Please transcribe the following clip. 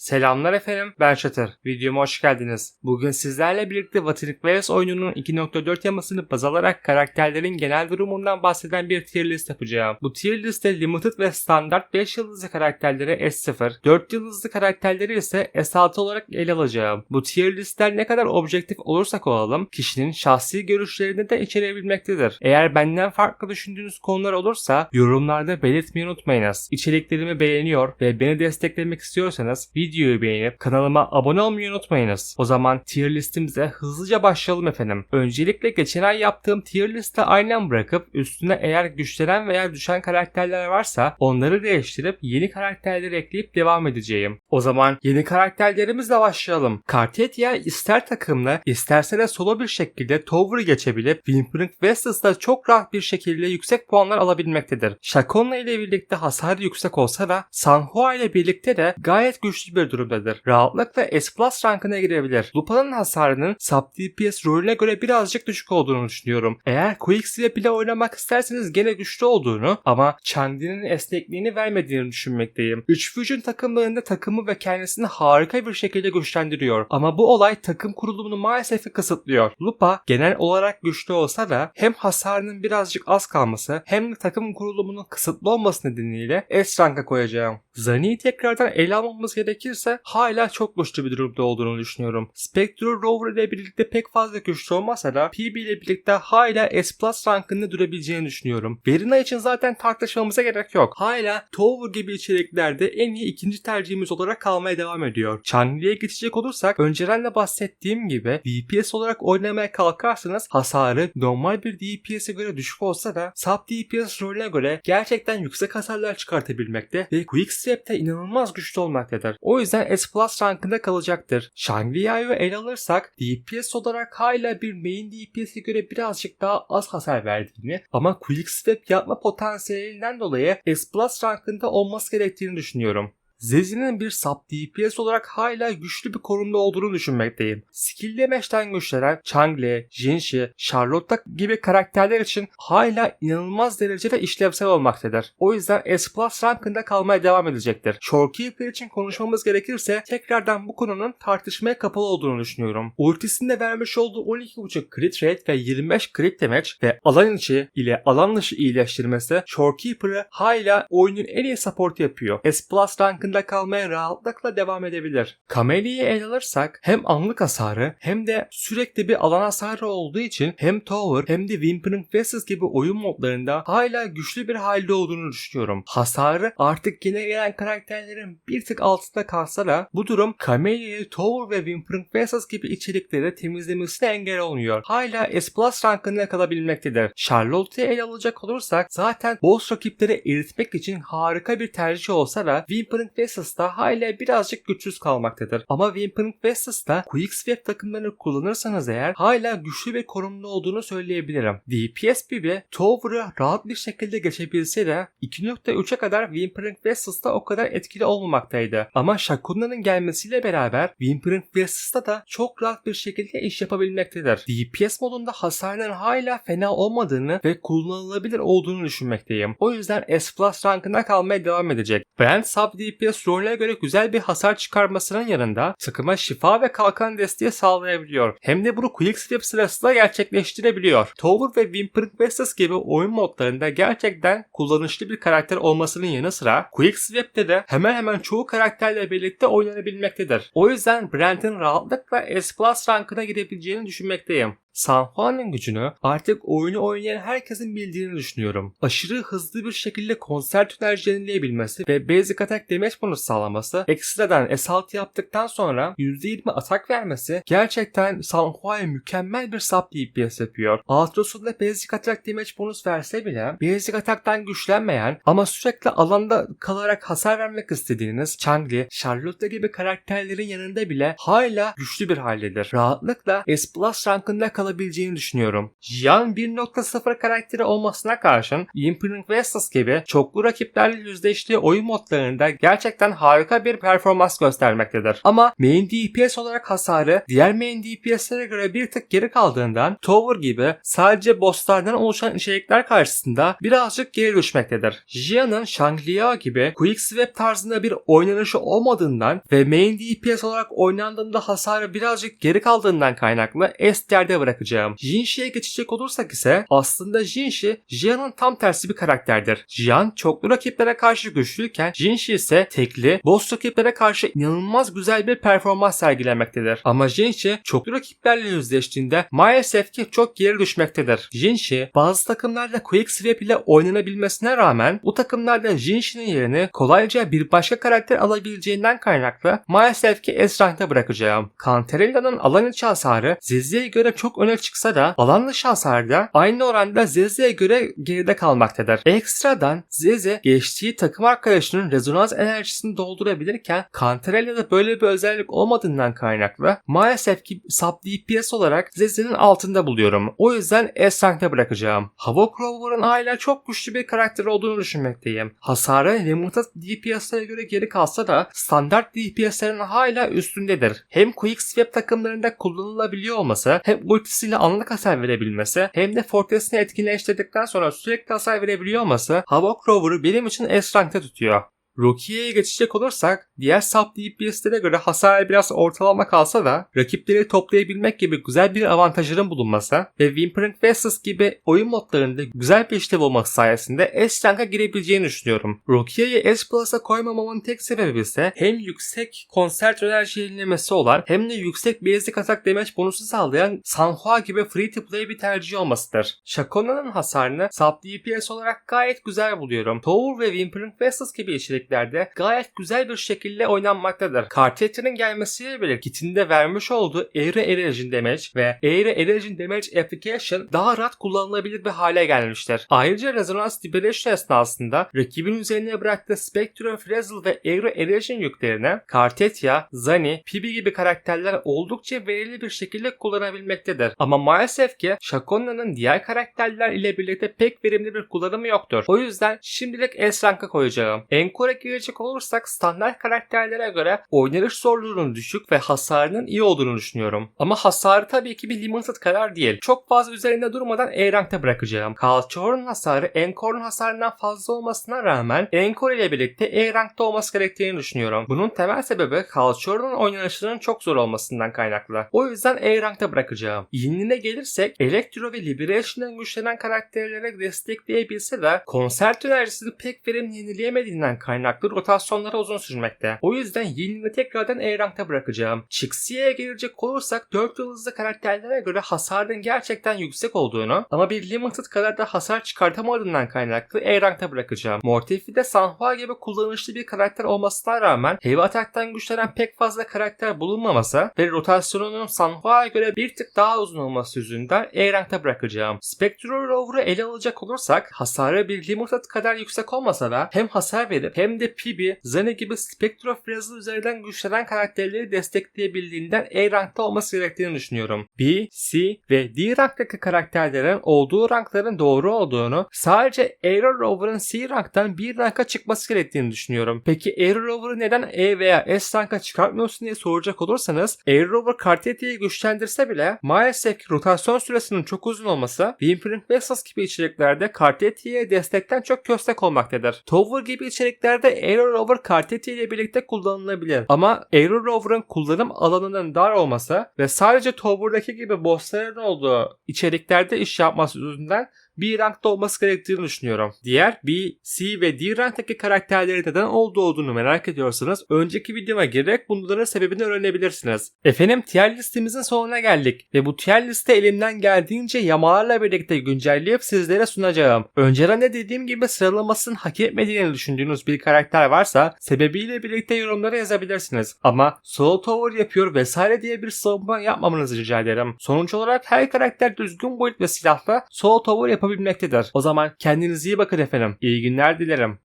Selamlar efendim, ben Çatır. Videoma hoş geldiniz. Bugün sizlerle birlikte Wales oyununun 2.4 yamasını baz alarak karakterlerin genel durumundan bahseden bir tier list yapacağım. Bu tier liste limited ve standart 5 yıldızlı karakterleri S0, 4 yıldızlı karakterleri ise S6 olarak ele alacağım. Bu tier listler ne kadar objektif olursak olalım, kişinin şahsi görüşlerini de içerebilmektedir. Eğer benden farklı düşündüğünüz konular olursa yorumlarda belirtmeyi unutmayınız. İçeriklerimi beğeniyor ve beni desteklemek istiyorsanız videoyu beğenip kanalıma abone olmayı unutmayınız. O zaman tier listimize hızlıca başlayalım efendim. Öncelikle geçen ay yaptığım tier liste aynen bırakıp üstüne eğer güçlenen veya düşen karakterler varsa onları değiştirip yeni karakterleri ekleyip devam edeceğim. O zaman yeni karakterlerimizle başlayalım. Cartetia ister takımla isterse de solo bir şekilde Tower'ı geçebilip Whimpering Vestas'da çok rahat bir şekilde yüksek puanlar alabilmektedir. Shaconla ile birlikte hasarı yüksek olsa da Sanhua ile birlikte de gayet güçlü bir durumdadır. Rahatlıkla S Plus rankına girebilir. Lupa'nın hasarının sub DPS rolüne göre birazcık düşük olduğunu düşünüyorum. Eğer Quicksilver bile oynamak isterseniz gene güçlü olduğunu ama Chandi'nin esnekliğini vermediğini düşünmekteyim. 3 Fusion takımlarında takımı ve kendisini harika bir şekilde güçlendiriyor. Ama bu olay takım kurulumunu maalesef kısıtlıyor. Lupa genel olarak güçlü olsa da hem hasarının birazcık az kalması hem de takım kurulumunun kısıtlı olması nedeniyle S ranka koyacağım. Zani'yi tekrardan ele almamız gerekirse hala çok güçlü bir durumda olduğunu düşünüyorum. Spectre Rover ile birlikte pek fazla güçlü olmasa da PB ile birlikte hala S Plus rankında durabileceğini düşünüyorum. Verina için zaten tartışmamıza gerek yok. Hala Tower gibi içeriklerde en iyi ikinci tercihimiz olarak kalmaya devam ediyor. Changli'ye geçecek olursak önceden de bahsettiğim gibi DPS olarak oynamaya kalkarsanız hasarı normal bir DPS'e göre düşük olsa da sub DPS rolüne göre gerçekten yüksek hasarlar çıkartabilmekte ve Quickstep'te inanılmaz güçlü olmaktadır. O yüzden S Plus rankında kalacaktır. Shangri-La'yı ele alırsak DPS olarak hala bir main DPS'e göre birazcık daha az hasar verdiğini ama Quickstep yapma potansiyelinden dolayı S Plus rankında olması gerektiğini düşünüyorum. Zezi'nin bir sub DPS olarak hala güçlü bir konumda olduğunu düşünmekteyim. Skill damage'den güçlenen Changle, Jinshi, Charlotte gibi karakterler için hala inanılmaz derecede işlevsel olmaktadır. O yüzden S Plus rankında kalmaya devam edecektir. Shorekeeper için konuşmamız gerekirse tekrardan bu konunun tartışmaya kapalı olduğunu düşünüyorum. Ultisinde vermiş olduğu 12.5 crit rate ve 25 crit damage ve alan içi ile alan dışı iyileştirmesi Shorekeeper'ı hala oyunun en iyi support yapıyor. S Plus rankında hakkında kalmaya rahatlıkla devam edebilir. Kameli'yi ele alırsak hem anlık hasarı hem de sürekli bir alan hasarı olduğu için hem Tower hem de Whimpering Vessels gibi oyun modlarında hala güçlü bir halde olduğunu düşünüyorum. Hasarı artık yine gelen karakterlerin bir tık altında kalsa da bu durum Kameli'yi Tower ve Whimpering Vessels gibi içerikleri temizlemesine engel olmuyor. Hala S Plus rankında kalabilmektedir. Charlotte'yi ele alacak olursak zaten boss rakipleri eritmek için harika bir tercih olsa da Whimpering Vessels'ta hala birazcık güçsüz kalmaktadır. Ama Whimpering Vessels'ta Quickswap takımlarını kullanırsanız eğer hala güçlü bir konumda olduğunu söyleyebilirim. DPS BB Tower'ı rahat bir şekilde geçebilse de 2.3'e kadar Whimpering Vessels'ta o kadar etkili olmamaktaydı. Ama Shakuna'nın gelmesiyle beraber Whimpering Vessels'ta da çok rahat bir şekilde iş yapabilmektedir. DPS modunda hasarların hala fena olmadığını ve kullanılabilir olduğunu düşünmekteyim. O yüzden S Plus rankına kalmaya devam edecek. Brand Sub DPS rolüne göre güzel bir hasar çıkarmasının yanında takıma şifa ve kalkan desteği sağlayabiliyor. Hem de bunu Quick Step sırasında gerçekleştirebiliyor. Tower ve Whimpering Vestas gibi oyun modlarında gerçekten kullanışlı bir karakter olmasının yanı sıra Quick Swap'te de hemen hemen çoğu karakterle birlikte oynanabilmektedir. O yüzden Brent'in rahatlıkla S Plus rankına girebileceğini düşünmekteyim. San Juan'ın gücünü artık oyunu oynayan herkesin bildiğini düşünüyorum. Aşırı hızlı bir şekilde konser tünel yenileyebilmesi ve basic attack damage bonus sağlaması, ekstradan S6 yaptıktan sonra %20 atak vermesi gerçekten San Juan'a mükemmel bir sub DPS yapıyor. Aatros'unda basic attack damage bonus verse bile basic attack'tan güçlenmeyen ama sürekli alanda kalarak hasar vermek istediğiniz Changli, Charlotte gibi karakterlerin yanında bile hala güçlü bir haldedir. Rahatlıkla S Plus rankında kalabileceğini düşünüyorum. Jian 1.0 karakteri olmasına karşın Imperial Vestas gibi çoklu rakiplerle yüzleştiği oyun modlarında gerçekten harika bir performans göstermektedir. Ama main DPS olarak hasarı diğer main DPS'lere göre bir tık geri kaldığından Tower gibi sadece bosslardan oluşan içerikler karşısında birazcık geri düşmektedir. Jian'ın Shangri-La gibi Quick Swap tarzında bir oynanışı olmadığından ve main DPS olarak oynandığında hasarı birazcık geri kaldığından kaynaklı S tier'de bırakacağım. Jinshi'ye geçecek olursak ise aslında Jinshi Jian'ın tam tersi bir karakterdir. Jian çoklu rakiplere karşı güçlüyken Jinshi ise tekli, boss rakiplere karşı inanılmaz güzel bir performans sergilemektedir. Ama Jinshi çoklu rakiplerle yüzleştiğinde maalesef ki çok geri düşmektedir. Jinshi bazı takımlarda Quick Swap ile oynanabilmesine rağmen bu takımlarda Jinshi'nin yerini kolayca bir başka karakter alabileceğinden kaynaklı maalesef ki rankta bırakacağım. Cantarella'nın alan içi hasarı Zezze'ye göre çok öne çıksa da alan dışı aynı oranda Zezze'ye göre geride kalmaktadır. Ekstradan Zeze geçtiği takım arkadaşının rezonans enerjisini doldurabilirken Cantarella'da böyle bir özellik olmadığından kaynaklı maalesef ki sub DPS olarak Zeze'nin altında buluyorum. O yüzden S rankta bırakacağım. Hava Crower'ın hala çok güçlü bir karakter olduğunu düşünmekteyim. Hasarı limited DPS'lere göre geri kalsa da standart DPS'lerin hala üstündedir. Hem Quick Swap takımlarında kullanılabiliyor olması hem ultisiyle anlık hasar verebilmesi hem de Fortress'ini etkinleştirdikten sonra sürekli hasar verebiliyor olması Hava Crower'ı benim için S rankta tutuyor. Rocky'ye geçecek olursak diğer sub DPS'lere göre hasar biraz ortalama kalsa da rakipleri toplayabilmek gibi güzel bir avantajların bulunması ve Whimpering Vessels gibi oyun modlarında güzel bir işlev olması sayesinde S rank'a girebileceğini düşünüyorum. Rocky'yi S Plus'a koymamamın tek sebebi ise hem yüksek konser enerji yenilemesi olan hem de yüksek basic atak damage bonusu sağlayan Sanhua gibi free to play bir tercih olmasıdır. Shakona'nın hasarını sub DPS olarak gayet güzel buluyorum. Tower ve Whimpering Vessels gibi içerikler içeriklerde gayet güzel bir şekilde oynanmaktadır. Cartetter'ın gelmesiyle birlikte kitinde vermiş olduğu Aero Erosion Damage ve Aero Erosion Damage Application daha rahat kullanılabilir bir hale gelmiştir. Ayrıca Resonance Liberation esnasında rakibin üzerine bıraktığı Spectrum, Frazzle ve Aero Erosion yüklerine Cartetia, Zani, Pibi gibi karakterler oldukça verili bir şekilde kullanabilmektedir. Ama maalesef ki Shakona'nın diğer karakterler ile birlikte pek verimli bir kullanımı yoktur. O yüzden şimdilik S rank'a koyacağım. Encore girecek olursak standart karakterlere göre oynanış zorluğunun düşük ve hasarının iyi olduğunu düşünüyorum. Ama hasarı tabii ki bir limited kadar değil. Çok fazla üzerinde durmadan E rankta bırakacağım. Culture'un hasarı Encore'un hasarından fazla olmasına rağmen Encore ile birlikte E rankta olması gerektiğini düşünüyorum. Bunun temel sebebi Culture'un oynanışının çok zor olmasından kaynaklı. O yüzden E rankta bırakacağım. Yeniline gelirsek Electro ve Liberation'dan güçlenen karakterlere destekleyebilse de konser enerjisini pek verimli yenileyemediğinden kaynaklı rotasyonları uzun sürmekte. O yüzden yeniliğini tekrardan E rankta bırakacağım. Chixia'ya gelecek olursak 4 yıldızlı karakterlere göre hasarın gerçekten yüksek olduğunu ama bir limited kadar da hasar çıkartamadığından kaynaklı E rankta bırakacağım. Mortefi'de Sanhua gibi kullanışlı bir karakter olmasına rağmen Heavy Attack'tan güçlenen pek fazla karakter bulunmaması ve rotasyonunun Sanhua'ya göre bir tık daha uzun olması yüzünden E rankta bırakacağım. Spectral Rover'ı ele alacak olursak hasarı bir limited kadar yüksek olmasa da hem hasar verip hem de Pibi, Zane gibi Spectro Frazzle üzerinden güçlenen karakterleri destekleyebildiğinden E rankta olması gerektiğini düşünüyorum. B, C ve D ranktaki karakterlerin olduğu rankların doğru olduğunu sadece Aero Rover'ın C ranktan bir ranka çıkması gerektiğini düşünüyorum. Peki Aero Rover'ı neden E veya S ranka çıkartmıyorsun diye soracak olursanız Aero Rover Cartetia'yı güçlendirse bile maalesef ki rotasyon süresinin çok uzun olması Imprint Vessels gibi içeriklerde Cartetia'ya destekten çok köstek olmaktadır. Tower gibi içeriklerde Aero Rover Carteti ile birlikte kullanılabilir. Ama Aero Rover'ın kullanım alanının dar olması ve sadece Tower'daki gibi bossların olduğu içeriklerde iş yapması yüzünden B rankta olması gerektiğini düşünüyorum. Diğer B, C ve D ranktaki karakterleri neden oldu olduğunu merak ediyorsanız önceki videoma girerek bunların sebebini öğrenebilirsiniz. Efendim tier listemizin sonuna geldik ve bu tier liste elimden geldiğince yamalarla birlikte güncelleyip sizlere sunacağım. Önceden de dediğim gibi sıralamasının hak etmediğini düşündüğünüz bir karakter varsa sebebiyle birlikte yorumlara yazabilirsiniz. Ama solo tower yapıyor vesaire diye bir savunma yapmamanızı rica ederim. Sonuç olarak her karakter düzgün boyut ve silahla solo tower yapabilmektedir. O zaman kendinize iyi bakın efendim. İyi günler dilerim.